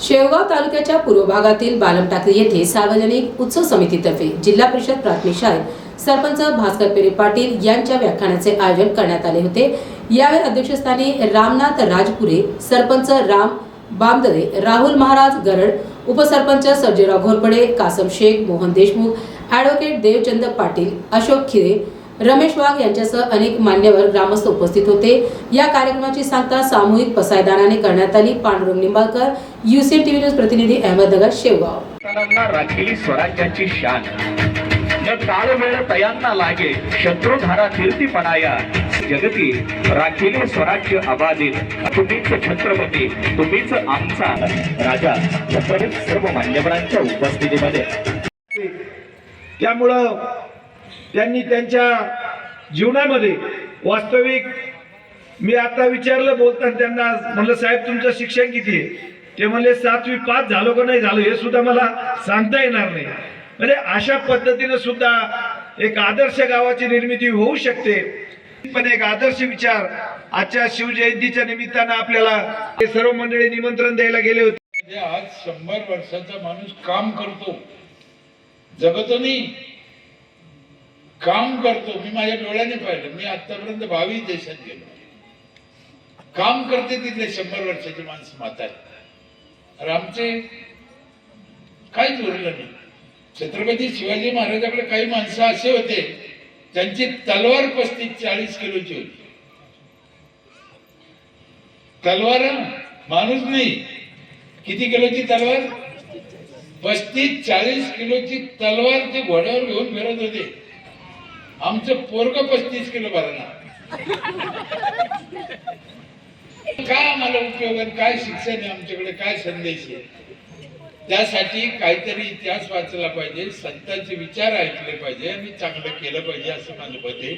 शेवगाव तालुक्याच्या पूर्व भागातील बालमटाकळी येथे सार्वजनिक उत्सव समितीतर्फे जिल्हा परिषद प्राथमिक शाळेत सरपंच भास्कर पेरे पाटील यांच्या व्याख्यानाचे आयोजन करण्यात आले होते. यावेळी अध्यक्षस्थानी रामनाथ राजपुरे सरपंच राम बामदरे राहुल महाराज गरड उपसरपंच सर्जेराव घोरपडे कासम शेख मोहन देशमुख ॲडव्होकेट देवचंद पाटील अशोक खिरे रमेश वाघ यांच्यासह अनेक मान्यवर ग्रामस्थ उपस्थित होते. या कार्यक्रमाची सांगता सामूहिक पसायदानाने करण्यात आली. Pandurang Nimbalkar UCN TV news प्रतिनिधी अहमदनगर शेवगाव. राखीली स्वराज्याची शान. न ताळमेळ तयांना लागे शत्रुधारा कीर्ती पणाया जगती राखीले स्वराज्य अबाधित तुम्हीच छत्रपती तुम्हीच आमचा. राजा सर्व मान्यवरांच्या उपस्थितीमध्ये. त्यामुळं त्यांनी त्यांच्या जीवनामध्ये वास्तविक मी आता विचारलं बोलताना त्यांना म्हणलं साहेब तुमचं शिक्षण किती आहे? ते म्हणले सातवी पास झालो का नाही झालो हे सुद्धा मला सांगता येणार नाही. म्हणजे अशा पद्धतीनं सुद्धा एक आदर्श गावाची निर्मिती होऊ शकते. पण एक आदर्श विचार आजच्या शिवजयंतीच्या निमित्तानं आपल्याला हे सर्व मंडळी निमंत्रण द्यायला गेले होते. आज शंभर वर्षाचा माणूस काम करतो जगत नाही काम करतो. मी माझ्या डोळ्याने पाहिलं. मी आतापर्यंत बावीस देशात गेलो. काम करते तिथले शंभर वर्षाचे माणसं म्हातारे. अरे आमचे काहीच उरलं नाही. छत्रपती शिवाजी महाराजाकडे काही माणसं असे होते त्यांची तलवार पस्तीस चाळीस किलोची होती. तलवार माणूस नाही. किती किलोची तलवार? पस्तीस चाळीस किलोची तलवार ते घोड्यावर घेऊन फिरत होते. आमचं पोरग पस्तीस किलो भरणार. काय आम्हाला उपयोग काय शिक्षण आहे आमच्याकडे? काय संदेश आहे? त्यासाठी काहीतरी इतिहास वाचला पाहिजे संतांचे विचार ऐकले पाहिजे आणि चांगलं केलं पाहिजे असं माझं मत आहे.